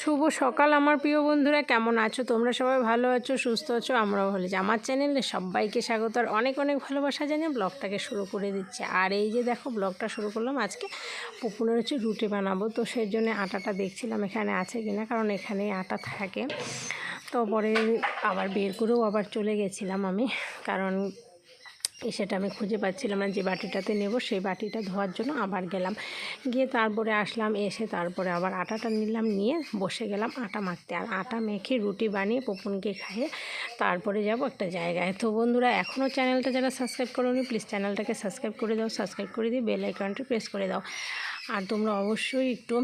শুভ সকাল আমার প্রিয় বন্ধুরা, কেমন আছো? তোমরা সবাই ভালো আছো, সুস্থ আছো, আমরাও ভালো আছি। আমার চ্যানেলে সবাইকে স্বাগত, আর অনেক অনেক ভালোবাসা জানিয়ে ব্লগটাকে শুরু করে দিচ্ছে। আর এই যে দেখো, ব্লগটা শুরু করলাম, আজকে পুপুনের হচ্ছে রুটি বানাবো। তো সেই জন্য আটাটা দেখছিলাম এখানে আছে কিনা, কারণ এখানে আটা থাকে। তো পরে আবার বের করেও আবার চলে গেছিলাম আমি, কারণ সেটা আমি খুঁজে পাচ্ছিলাম না যে বাটিটাতে নেব, সেই বাটিটা ধোয়ার জন্য আবার গেলাম। গিয়ে তারপরে আসলাম, এসে তারপরে আবার আটাটা নিলাম, নিয়ে বসে গেলাম আটা মাখতে। আর আটা মেখে রুটি বানিয়ে পপুনকে খাইয়ে তারপরে যাব একটা জায়গায়। তো বন্ধুরা, এখনও চ্যানেলটা যারা সাবস্ক্রাইব করোনি, প্লিজ চ্যানেলটাকে সাবস্ক্রাইব করে দাও, সাবস্ক্রাইব করে দিয়ে বেল আইকনটি প্রেস করে দাও। আর তোমরা অবশ্যই একটু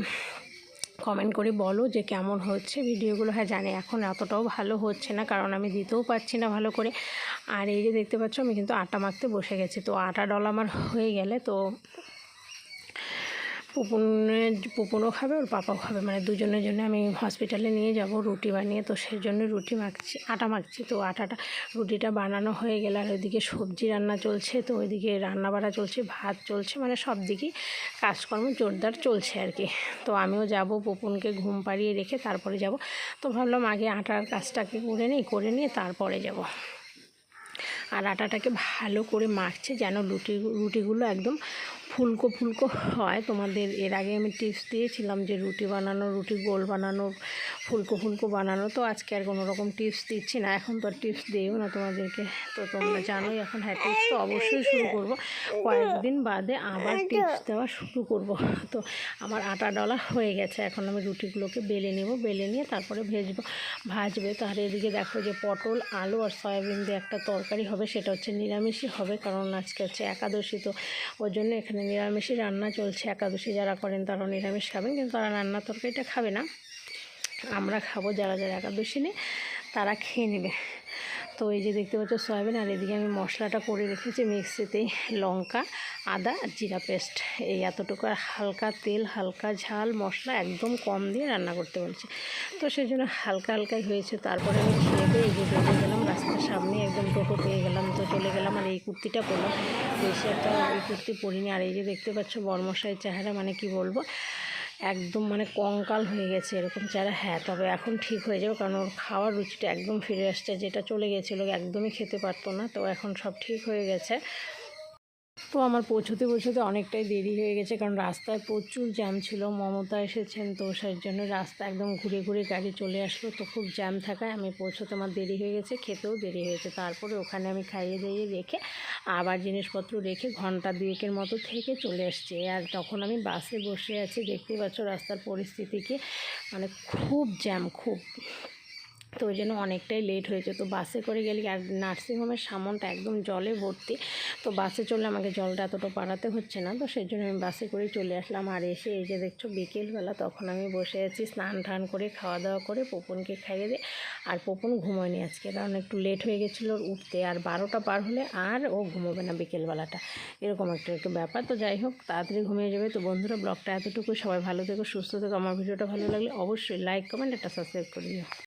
কমেন্ট করে বলো যে কেমন হচ্ছে ভিডিওগুলো। হ্যাঁ জানি এখন এতটাও ভালো হচ্ছে না, কারণ আমি দিতেও পারছি না ভালো করে। আর এই যে দেখতে পাচ্ছ, আমি কিন্তু আটা মাখতে বসে গেছি। তো আটা ডল আমার হয়ে গেলে তো পুপুনের, পুপুনও খাবে, ওর পাপাও খাবে। মানে দুজনের জন্য আমি হসপিটালে নিয়ে যাব, রুটি বানিয়ে, তো সেই জন্য রুটি মাখছি, আটা মাখছি। তো আটাটা, রুটিটা বানানো হয়ে গেলে আর ওইদিকে সবজি রান্না চলছে, তো ওইদিকে রান্না বাড়া চলছে, ভাত চলছে মানে সব দিকেই কাজকর্ম জোরদার চলছে আর কি। তো আমিও যাব, পুপুনকে ঘুম পাড়িয়ে রেখে তারপরে যাব। তো ভাবলাম আগে আটার কাজটাকে করে নিই, করে নিয়ে তারপরে যাব। আর আটাটাকে ভালো করে মাখছে, যেন রুটি, রুটিগুলো একদম ফুলকো ফুলকো হয়। তোমাদের এর আগে আমি টিপস দিয়েছিলাম যে রুটি বানানো, রুটি গোল বানানো, ফুলকো ফুলকো বানানো। তো আজকে আর কোনো রকম টিপস দিচ্ছি না। এখন তো টিপস দিও না তোমাদেরকে। তো তোমরা জানোই এখন হ্যাঁ টিপস তো অবশ্যই শুরু করব। কয়েকদিন বাদে আবার টিপস দেওয়া শুরু করব। তো আমার আটা ডলা হয়ে গেছে। এখন আমি রুটিগুলোকে বেলে নেব, বেলে নিয়ে তারপরে ভেজবো, ভাজবে। তার এদিকে দেখো যে পটল, আলু আর সয়াবিন দিয়ে একটা তরকারি হবে। সেটা হচ্ছে নিরামিষই হবে। কারণ আজকে হচ্ছে একাদশী, তো ওই জন্য এখানে নিরামিষই রান্না চলছে, একাদশী যারা করেন তারা নিরামিষ খাবেন, কিন্তু তারা রান্না তরকারিটা খাবে না। আমরা খাব যারা যারা একাদশী নেই তারা খেয়ে নেবে। তো এই যে দেখতে পাচ্ছ সয়াবিন, আর এদিকে আমি মশলাটা করে রেখেছি মিক্সিতেই লঙ্কা, আদা আর জিরা পেস্ট। এই এতটুকু, আর হালকা তেল, হালকা ঝাল, মশলা একদম কম দিয়ে রান্না করতে বলছি। তো সেই জন্য হালকা হালকাই হয়েছে, তারপরে আমি খেয়ে দিয়ে সামনে একদম টোটো পেয়ে গেলাম, তো চলে গেলাম আর এই কুর্তিটা পরলাম। বেশি একটা এই কুর্তি পরিনি। আর এই যে দেখতে পাচ্ছ বর্মশাই চেহারা মানে কি বলব? একদম মানে কঙ্কাল হয়ে গেছে এরকম চেহারা। হ্যাঁ তবে এখন ঠিক হয়ে যাবে, কারণ ওর খাওয়ার রুচিটা একদম ফিরে আসছে। যেটা চলে গেছিল, একদমই খেতে পারতো না, তো এখন সব ঠিক হয়ে গেছে। তো আমার পৌঁছতে পৌঁছতে অনেকটাই দেরি হয়ে গেছে কারণ রাস্তায় প্রচুর জ্যাম ছিল। মমতা এসেছেন তো সেই জন্য রাস্তা একদম ঘুরে ঘুরে গাড়ি চলে আসলো তো খুব জ্যাম থাকায় আমি পৌঁছতে আমার দেরি হয়ে গেছে, খেতেও দেরি হয়েছে তারপরে ওখানে আমি খাইয়ে দাইয়ে রেখে আবার জিনিসপত্র রেখে ঘণ্টা দুয়েকের মতো থেকে চলে আসছে। আর তখন আমি বাসে বসে আছি দেখতে পাচ্ছ রাস্তার পরিস্থিতিকে মানে খুব জ্যাম, খুব তো ওই জন্য অনেকটাই লেট হয়েছে। তো বাসে করে গেলে আর নার্সিংহোমের সামনটা একদম জলে ভর্তি। তো বাসে চললে আমাকে জলটা এতটা পাড়াতে হচ্ছে না। তো সেই জন্য আমি বাসে করেই চলে আসলাম। আর এসে এই যে দেখছ বিকেলবেলা তখন আমি বসে আছি, স্নান টান করে, খাওয়া দাওয়া করে পপুনকে খাইয়ে দিয়ে। আর পপুন ঘুমোয়নি আজকে, কারণ একটু লেট হয়ে গেছিল উঠতে। আর বারোটা পার হলে আর ও ঘুমোবে না বিকেলবেলাটা। এরকম একটা একটু ব্যাপার। তো যাই হোক, তাড়াতাড়ি ঘুমিয়ে যাবে। তো বন্ধুরা ব্লগটা এতটুকু সবাই ভালো থেকো, সুস্থ থেকো। আমার ভিডিওটা ভালো লাগলে অবশ্যই লাইক কমেন্ট একটা সাবস্ক্রাইব করে দিও।